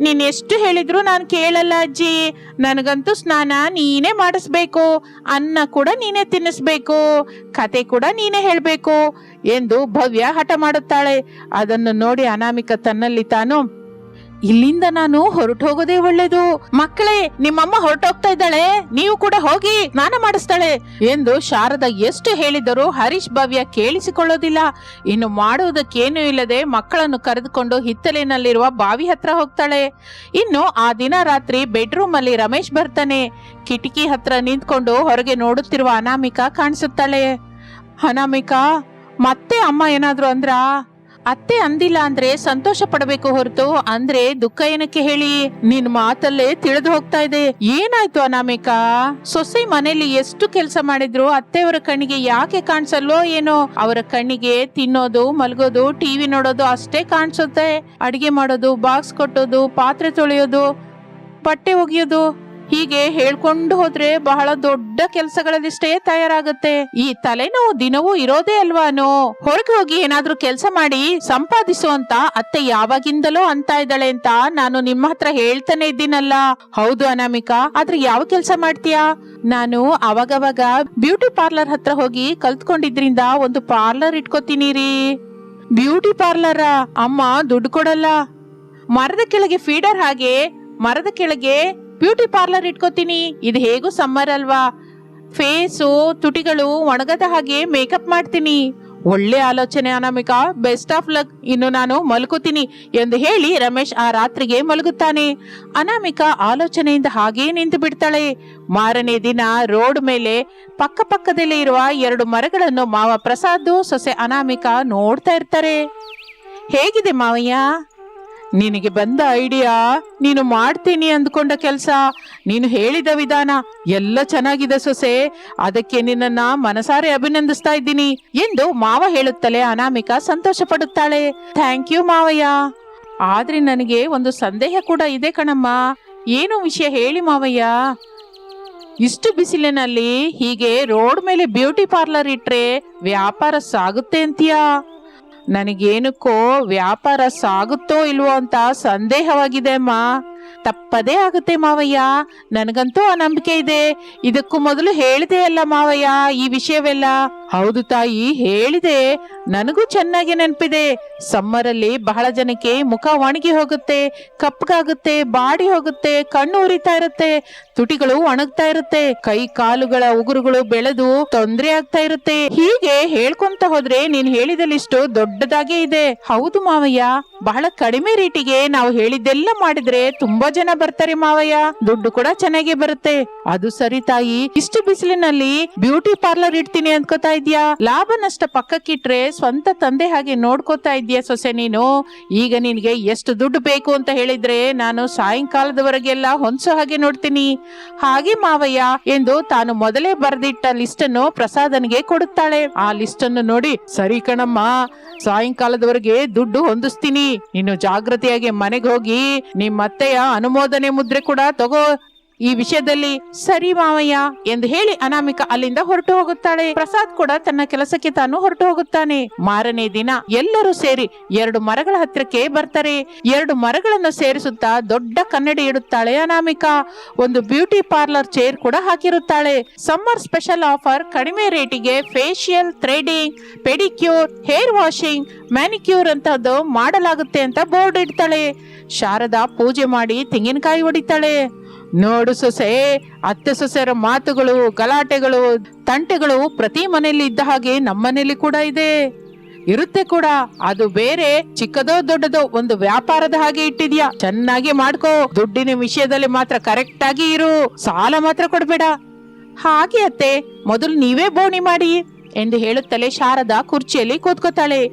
ನೀನ್ ಎಷ್ಟು ಹೇಳಿದ್ರು ನಾನು ಕೇಳಲ್ಲ ಅಜ್ಜಿ. ನನಗಂತೂ ಸ್ನಾನ ನೀನೇ ಮಾಡಿಸ್ಬೇಕು. ಅನ್ನ ಕೂಡ ನೀನೇ ತಿನ್ನಿಸ್ಬೇಕು. ಕತೆ ಕೂಡ ನೀನೇ ಹೇಳ್ಬೇಕು. ಎಂದು ಭವ್ಯ ಹಠ ಮಾಡುತ್ತಾಳೆ. ಅದನ್ನು ನೋಡಿ ಅನಾಮಿಕ ತನ್ನಲ್ಲಿ ತಾನು ಇಲ್ಲಿಂದ ನಾನು ಹೊರಟು ಹೋಗೋದೇ ಒಳ್ಳೇದು. ಮಕ್ಕಳೇ, ನಿಮ್ಮಮ್ಮ ಹೊರಟೋಗ್ತಾ ಇದ್ದಾಳೆ. ನೀವು ಕೂಡ ಹೋಗಿ ಸ್ನಾನ ಮಾಡಿಸ್ತಾಳೆ ಎಂದು ಶಾರದಾ ಎಷ್ಟು ಹೇಳಿದರೂ ಹರೀಶ್ ಭವ್ಯ ಕೇಳಿಸಿಕೊಳ್ಳೋದಿಲ್ಲ. ಇನ್ನು ಮಾಡುವುದಕ್ಕೇನೂ ಇಲ್ಲದೆ ಮಕ್ಕಳನ್ನು ಕರೆದುಕೊಂಡು ಹಿತ್ತಲಿನಲ್ಲಿರುವ ಬಾವಿ ಹತ್ರ ಹೋಗ್ತಾಳೆ. ಇನ್ನು ಆ ದಿನ ರಾತ್ರಿ ಬೆಡ್ರೂಮ್ ಅಲ್ಲಿ ರಮೇಶ್ ಬರ್ತಾನೆ. ಕಿಟಕಿ ಹತ್ರ ನಿಂತ್ಕೊಂಡು ಹೊರಗೆ ನೋಡುತ್ತಿರುವ ಅನಾಮಿಕಾ ಕಾಣಿಸುತ್ತಾಳೆ. ಅನಾಮಿಕಾ, ಮತ್ತೆ ಅಮ್ಮ ಏನಾದ್ರು ಅಂದ್ರ? ಅತ್ತೆ ಅಂದಿಲ್ಲ ಅಂದ್ರೆ ಸಂತೋಷ ಪಡಬೇಕು ಹೊರತು. ಅಂದ್ರೆ ದುಃಖ ಏನಕ್ಕೆ ಹೇಳಿ? ನಿನ್ ಮಾತಲ್ಲೇ ತಿಳಿದು ಹೋಗ್ತಾ ಇದೆ. ಏನಾಯ್ತು ಅನಾಮಿಕಾ? ಸೊಸೆ ಮನೇಲಿ ಎಷ್ಟು ಕೆಲಸ ಮಾಡಿದ್ರು? ಅತ್ತೆಯವರ ಕಣ್ಣಿಗೆ ಯಾಕೆ ಕಾಣಿಸಲ್ವೋ ಏನೋ? ಅವರ ಕಣ್ಣಿಗೆ ತಿನ್ನೋದು, ಮಲ್ಗೋದು, ಟಿವಿ ನೋಡೋದು ಅಷ್ಟೇ ಕಾಣಿಸುತ್ತೆ. ಅಡಿಗೆ ಮಾಡೋದು, ಬಾಕ್ಸ್ ಕೊಟ್ಟೋದು, ಪಾತ್ರೆ ತೊಳೆಯೋದು, ಬಟ್ಟೆ ಒಗೆಯೋದು. ಹೀಗೆ ಹೇಳ್ಕೊಂಡು ಹೋದ್ರೆ ಬಹಳ ದೊಡ್ಡ ಕೆಲಸಗಳಲ್ಲಿಷ್ಟೇ ತಯಾರಾಗುತ್ತೆ. ಈ ತಲೆನೋವು ದಿನವೂ ಇರೋದೇ ಅಲ್ವಾನು ಹೊರಗೆ ಹೋಗಿ ಏನಾದ್ರೂ ಕೆಲಸ ಮಾಡಿ ಸಂಪಾದಿಸುವಂತ ಅತ್ತೆ ಯಾವಾಗಿಂದಲೋ ಅಂತ ಇದ್ದಾಳೆ ಅಂತ ನಾನು ನಿಮ್ಮ ಹತ್ರ ಹೇಳ್ತಾನೆ ಇದ್ದೀನಲ್ಲ. ಹೌದು ಅನಾಮಿಕಾ, ಆದ್ರೆ ಯಾವ ಕೆಲಸ ಮಾಡ್ತೀಯಾ? ನಾನು ಅವಾಗವಾಗ ಬ್ಯೂಟಿ ಪಾರ್ಲರ್ ಹತ್ರ ಹೋಗಿ ಕಲ್ತ್ಕೊಂಡಿದ್ರಿಂದ ಒಂದು ಪಾರ್ಲರ್ ಇಟ್ಕೋತೀನಿ ರೀ ಬ್ಯೂಟಿ ಪಾರ್ಲರ? ಅಮ್ಮ ದುಡ್ಡು ಕೊಡಲ್ಲ. ಮರದ ಕೆಳಗೆ ಫೀಡರ್ ಹಾಗೆ, ಮರದ ಕೆಳಗೆ ಬ್ಯೂಟಿ ಪಾರ್ಲರ್ ಇಟ್ಕೋತೀನಿ. ಇದು ಹೇಗೂ ಸಮ್ಮರ್ ಅಲ್ವಾ? ಫೇಸು, ತುಟಿಗಳು ಒಣಗದ ಹಾಗೆ ಮೇಕಪ್ ಮಾಡ್ತೀನಿ. ಒಳ್ಳೆ ಆಲೋಚನೆ ಅನಾಮಿಕಾ. Best of luck. ಇನ್ನು ನಾನು ಮಲಗುತ್ತೀನಿ ಎಂದು ಹೇಳಿ ರಮೇಶ್ ಆ ರಾತ್ರಿಗೆ ಮಲಗುತ್ತಾನೆ. ಅನಾಮಿಕಾ ಆಲೋಚನೆಯಿಂದ ಹಾಗೇ ನಿಂತು ಬಿಡ್ತಾಳೆ. ಮಾರನೇ ದಿನ ರೋಡ್ ಮೇಲೆ ಪಕ್ಕ ಪಕ್ಕದಲ್ಲಿ ಇರುವ ಎರಡು ಮರಗಳನ್ನು ಮಾವ ಪ್ರಸಾದ್ ಸೊಸೆ ಅನಾಮಿಕಾ ನೋಡ್ತಾ ಇರ್ತಾರೆ. ಹೇಗಿದೆ ಮಾವಯ್ಯ? ನಿನಗೆ ಬಂದ ಐಡಿಯಾ ನೀನು ಮಾಡ್ತೀನಿ ಅಂದ್ಕೊಂಡ ಕೆಲಸ. ನೀನು ಹೇಳಿದ ವಿಧಾನ ಎಲ್ಲ ಚೆನ್ನಾಗಿದೆ ಸೊಸೆ. ಅದಕ್ಕೆ ನಿನ್ನನ್ನ ಮನಸಾರೆ ಅಭಿನಂದಿಸ್ತಾ ಇದ್ದೀನಿ ಎಂದು ಮಾವ ಹೇಳುತ್ತಲೇ ಅನಾಮಿಕಾ ಸಂತೋಷ ಪಡುತ್ತಾಳೆ ಥ್ಯಾಂಕ್ ಯು ಮಾವಯ್ಯ. ಆದ್ರೆ ನನಗೆ ಒಂದು ಸಂದೇಹ ಕೂಡ ಇದೆ ಕಣಮ್ಮ. ಏನು ವಿಷಯ ಹೇಳಿ ಮಾವಯ್ಯ? ಇಷ್ಟು ಬಿಸಿಲಿನಲ್ಲಿ ಹೀಗೆ ರೋಡ್ ಮೇಲೆ ಬ್ಯೂಟಿ ಪಾರ್ಲರ್ ಇಟ್ರೆ ವ್ಯಾಪಾರ ಸಾಗುತ್ತೆ ಅಂತೀಯಾ? ನನಗೇನಕ್ಕೋ ವ್ಯಾಪಾರ ಸಾಗುತ್ತೋ ಇಲ್ವೋ ಅಂತ ಸಂದೇಹವಾಗಿದೆ, ಅಮ್ಮ. ತಪ್ಪದೇ ಆಗುತ್ತೆ ಮಾವಯ್ಯ. ನನಗಂತೂ ಆ ನಂಬಿಕೆ ಇದೆ. ಇದಕ್ಕೂ ಮೊದಲು ಹೇಳಿದೆ ಅಲ್ಲ ಮಾವಯ್ಯ ಈ ವಿಷಯವೆಲ್ಲ. ಹೌದು ತಾಯಿ, ಹೇಳಿದೆ. ನನಗೂ ಚೆನ್ನಾಗಿ ನೆನಪಿದೆ. ಸಮ್ಮರಲ್ಲಿ ಬಹಳ ಜನಕ್ಕೆ ಮುಖ ಒಣಗಿ ಹೋಗುತ್ತೆ ಕಪ್ಪಗಾಗುತ್ತೆ ಬಾಡಿ ಹೋಗುತ್ತೆ, ಕಣ್ಣು ಉರಿತಾ ಇರುತ್ತೆ, ತುಟಿಗಳು ಒಣಗ್ತಾ ಇರುತ್ತೆ, ಕೈ ಕಾಲುಗಳ ಉಗುರುಗಳು ಬೆಳೆದು ತೊಂದರೆ ಆಗ್ತಾ ಇರುತ್ತೆ. ಹೀಗೆ ಹೇಳ್ಕೊಂತ ಹೋದ್ರೆ ನೀನ್ ಹೇಳಿದ ಲಿಸ್ಟು ದೊಡ್ಡದಾಗೇ ಇದೆ. ಹೌದು ಮಾವಯ್ಯ, ಬಹಳ ಕಡಿಮೆ ರೇಟಿಗೆ ನಾವು ಹೇಳಿದ್ದೆಲ್ಲ ಮಾಡಿದ್ರೆ ತುಂಬಾ ಜನ ಬರ್ತಾರೆ ಮಾವಯ್ಯ. ದುಡ್ಡು ಕೂಡ ಚೆನ್ನಾಗಿ ಬರುತ್ತೆ. ಅದು ಸರಿ ತಾಯಿ, ಇಷ್ಟು ಬಿಸಿಲಿನಲ್ಲಿ ಬ್ಯೂಟಿ ಪಾರ್ಲರ್ ಇಡ್ತೀನಿ ಅನ್ಕೋತಾ ಇದ್ಯಾ? ಲಾಭ ನಷ್ಟ ಪಕ್ಕಕ್ಕಿಟ್ರೆ ಸ್ವಂತ ತಂದೆ ಹಾಗೆ ನೋಡ್ಕೋತಾ ಇದ್ಯಾ ಸೊಸೆ ನೀನು? ಈಗ ನಿನಗೆ ಎಷ್ಟು ದುಡ್ಡು ಬೇಕು ಅಂತ ಹೇಳಿದ್ರೆ ನಾನು ಸಾಯಂಕಾಲದವರೆಗೆಲ್ಲ ಹೊಂಸೋ ಹಾಗೆ ನೋಡ್ತೀನಿ. ಹಾಗೆ ಮಾವಯ್ಯ, ಎಂದು ತಾನು ಮೊದಲೇ ಬರೆದಿಟ್ಟ ಲಿಸ್ಟ್ ಅನ್ನು ಪ್ರಸಾದನಿಗೆ ಕೊಡುತ್ತಾಳೆ. ಆ ಲಿಸ್ಟ್ ಅನ್ನು ನೋಡಿ, ಸರಿ ಕಣಮ್ಮ, ಸಾಯಂಕಾಲದವರೆಗೆ ದುಡ್ಡು ಹೊಂದಿಸ್ತೀನಿ. ನೀನು ಜಾಗೃತಿಯಾಗಿ ಮನೆಗೆ ಹೋಗಿ ನಿಮ್ಮ ಅತ್ತೆಯ ಅನುಮೋದನೆ ಮುದ್ರೆ ಕೂಡ ತಗೋ. ಈ ವಿಷಯದಲ್ಲಿ ಸರಿ ಮಾವಯ್ಯ ಎಂದು ಹೇಳಿ ಅನಾಮಿಕ ಅಲ್ಲಿಂದ ಹೊರಟು ಹೋಗುತ್ತಾಳೆ. ಪ್ರಸಾದ್ ಕೂಡ ತನ್ನ ಕೆಲಸಕ್ಕೆ ತಾನು ಹೊರಟು ಹೋಗುತ್ತಾನೆ. ಮಾರನೇ ದಿನ ಎಲ್ಲರೂ ಸೇರಿ ಎರಡು ಮರಗಳ ಹತ್ತಿರಕ್ಕೆ ಬರ್ತಾರೆ. ಎರಡು ಮರಗಳನ್ನು ಸೇರಿಸುತ್ತಾ ದೊಡ್ಡ ಕನ್ನಡಿ ಇಡುತ್ತಾಳೆ ಅನಾಮಿಕ. ಒಂದು ಬ್ಯೂಟಿ ಪಾರ್ಲರ್ ಚೇರ್ ಕೂಡ ಹಾಕಿರುತ್ತಾಳೆ. ಸಮ್ಮರ್ ಸ್ಪೆಷಲ್ ಆಫರ್ ಕಡಿಮೆ ರೇಟಿಗೆ facial threading, pedicure, hair washing, manicure ಅಂತದ್ದು ಮಾಡಲಾಗುತ್ತೆ ಅಂತ ಬೋರ್ಡ್ ಇಡ್ತಾಳೆ. ಶಾರದಾ ಪೂಜೆ ಮಾಡಿ ತೆಂಗಿನಕಾಯಿ ಹೊಡಿತಾಳೆ. ನೋಡು ಸೊಸೆ, ಅತ್ತೆ ಸೊಸೆಯರ ಮಾತುಗಳು, ಗಲಾಟೆಗಳು, ತಂಟೆಗಳು ಪ್ರತಿ ಮನೆಯಲ್ಲಿ ಇದ್ದ ಹಾಗೆ ನಮ್ಮನೆಯಲ್ಲಿ ಕೂಡ ಇದೆ. ಇರುತ್ತೆ ಕೂಡ, ಅದು ಬೇರೆ, ಚಿಕ್ಕದೋ ದೊಡ್ಡದೋ ಒಂದು ವ್ಯಾಪಾರದ ಹಾಗೆ ಇಟ್ಟಿದ್ಯಾ? ಚೆನ್ನಾಗಿ ಮಾಡ್ಕೋ, ದುಡ್ಡಿನ ವಿಷಯದಲ್ಲಿ ಮಾತ್ರ ಕರೆಕ್ಟ್ ಆಗಿ ಇರು, ಸಾಲ ಮಾತ್ರ ಕೊಡ್ಬೇಡ. ಹಾಗೆ ಅತ್ತೆ, ಮೊದಲು ನೀವೇ ಬೋಣಿ ಮಾಡಿ ಎಂದು ಹೇಳುತ್ತಲೇ ಶಾರದಾ ಕುರ್ಚಿಯಲ್ಲಿ ಕೂತ್ಕೋತಾಳೆ.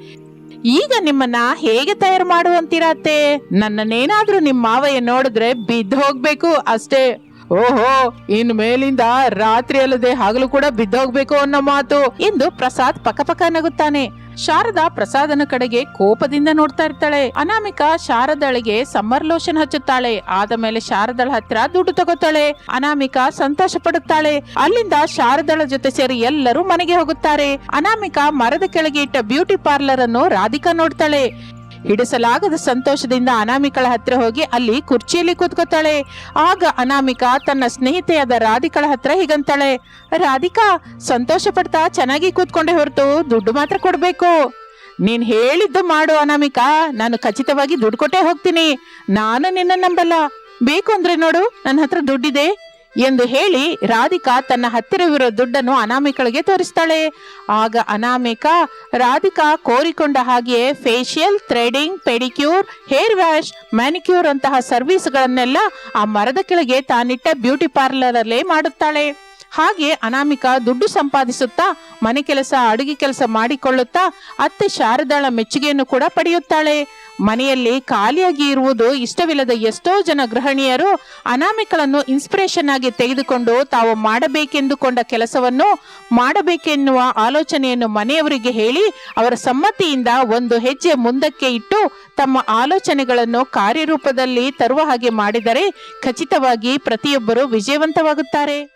ಈಗ ನಿಮ್ಮನ್ನ ಹೇಗೆ ತಯಾರು ಮಾಡುವಂತಿರತ್ತೆ? ನನ್ನನ್ನೇನಾದ್ರೂ ನಿಮ್ಮ ಮಾವಯ್ಯ ನೋಡಿದ್ರೆ ಬಿದ್ದು ಹೋಗ್ಬೇಕು ಅಷ್ಟೇ. ಓಹೋ, ಇನ್ ಮೇಲಿಂದ ರಾತ್ರಿ ಅಲ್ಲದೆ ಹಗಲು ಕೂಡ ಬಿದ್ದೋಗ್ಬೇಕು ಅನ್ನೋ ಮಾತು. ಎಂದು ಪ್ರಸಾದ್ ಪಕಪಕ ನಗುತ್ತಾನೆ. ಶಾರದಾ ಪ್ರಸಾದನ ಕಡೆಗೆ ಕೋಪದಿಂದ ನೋಡ್ತಾ ಇರ್ತಾಳೆ. ಅನಾಮಿಕಾ ಶಾರದಳಿಗೆ ಸಮ್ಮರ್ ಲೋಷನ್ ಹಚ್ಚುತ್ತಾಳೆ. ಆದ ಮೇಲೆ ಶಾರದಳ ಹತ್ರ ದುಡ್ಡು ತಗೋತಾಳೆ. ಅನಾಮಿಕಾ ಸಂತೋಷ ಪಡುತ್ತಾಳೆ. ಅಲ್ಲಿಂದ ಶಾರದಳ ಜೊತೆ ಸೇರಿ ಎಲ್ಲರೂ ಮನೆಗೆ ಹೋಗುತ್ತಾರೆ. ಅನಾಮಿಕಾ ಮರದ ಕೆಳಗೆ ಇಟ್ಟ ಬ್ಯೂಟಿ ಪಾರ್ಲರ್ ಅನ್ನು ರಾಧಿಕಾ ನೋಡ್ತಾಳೆ. ಹಿಡಿಸಲಾಗದ ಸಂತೋಷದಿಂದ ಅನಾಮಿಕಳ ಹತ್ರ ಹೋಗಿ ಅಲ್ಲಿ ಕುರ್ಚಿಯಲ್ಲಿ ಕೂತ್ಕೋತಾಳೆ. ಆಗ ಅನಾಮಿಕಾ ತನ್ನ ಸ್ನೇಹಿತೆಯಾದ ರಾಧಿಕಳ ಹತ್ರ ಹೀಗಂತಾಳೆ. ರಾಧಿಕಾ, ಸಂತೋಷ ಪಡ್ತಾ ಚೆನ್ನಾಗಿ ಕೂತ್ಕೊಂಡೆ ಹೊರತು ದುಡ್ಡು ಮಾತ್ರ ಕೊಡ್ಬೇಕು. ನೀನ್ ಹೇಳಿದ್ದು ಮಾಡು ಅನಾಮಿಕಾ, ನಾನು ಖಚಿತವಾಗಿ ದುಡ್ಡು ಕೊಟ್ಟೆ ಹೋಗ್ತೀನಿ. ನಾನು ನಿನ್ನ ನಂಬಲ್ಲ. ಬೇಕು ಅಂದ್ರೆ ನೋಡು, ನನ್ನ ಹತ್ರ ದುಡ್ಡಿದೆ. ಎಂದು ಹೇಳಿ ರಾಧಿಕಾ ತನ್ನ ಹತ್ತಿರವಿರೋ ದುಡ್ಡನ್ನು ಅನಾಮಿಕಳಿಗೆ ತೋರಿಸ್ತಾಳೆ. ಆಗ ಅನಾಮಿಕಾ ರಾಧಿಕಾ ಕೋರಿಕೊಂಡ ಹಾಗೆಯೇ facial threading pedicure hair wash manicure ಅಂತಹ ಸರ್ವಿಸ್ಗಳನ್ನೆಲ್ಲ ಆ ಮರದ ಕೆಳಗೆ ತಾನಿಟ್ಟ ಬ್ಯೂಟಿ ಪಾರ್ಲರ್ ಅಲ್ಲೇ ಮಾಡುತ್ತಾಳೆ. ಹಾಗೆ ಅನಾಮಿಕಾ ದುಡ್ಡು ಸಂಪಾದಿಸುತ್ತಾ, ಮನೆ ಕೆಲಸ, ಅಡುಗೆ ಕೆಲಸ ಮಾಡಿಕೊಳ್ಳುತ್ತಾ, ಅತ್ತೆ ಶಾರದಾಳ ಮೆಚ್ಚುಗೆಯನ್ನು ಕೂಡ ಪಡೆಯುತ್ತಾಳೆ. ಮನೆಯಲ್ಲಿ ಖಾಲಿಯಾಗಿ ಇರುವುದು ಇಷ್ಟವಿಲ್ಲದ ಎಷ್ಟೋ ಜನ ಗೃಹಿಣಿಯರು ಅನಾಮಿಕಳನ್ನು ಇನ್ಸ್ಪಿರೇಷನ್ ಆಗಿ ತೆಗೆದುಕೊಂಡು ತಾವು ಮಾಡಬೇಕೆಂದುಕೊಂಡ ಕೆಲಸವನ್ನು ಮಾಡಬೇಕೆನ್ನುವ ಆಲೋಚನೆಯನ್ನು ಮನೆಯವರಿಗೆ ಹೇಳಿ ಅವರ ಸಮ್ಮತಿಯಿಂದ ಒಂದು ಹೆಜ್ಜೆ ಮುಂದಕ್ಕೆ ಇಟ್ಟು ತಮ್ಮ ಆಲೋಚನೆಗಳನ್ನು ಕಾರ್ಯರೂಪದಲ್ಲಿ ತರುವ ಹಾಗೆ ಮಾಡಿದರೆ ಖಚಿತವಾಗಿ ಪ್ರತಿಯೊಬ್ಬರು ವಿಜಯವಂತವಾಗುತ್ತಾರೆ.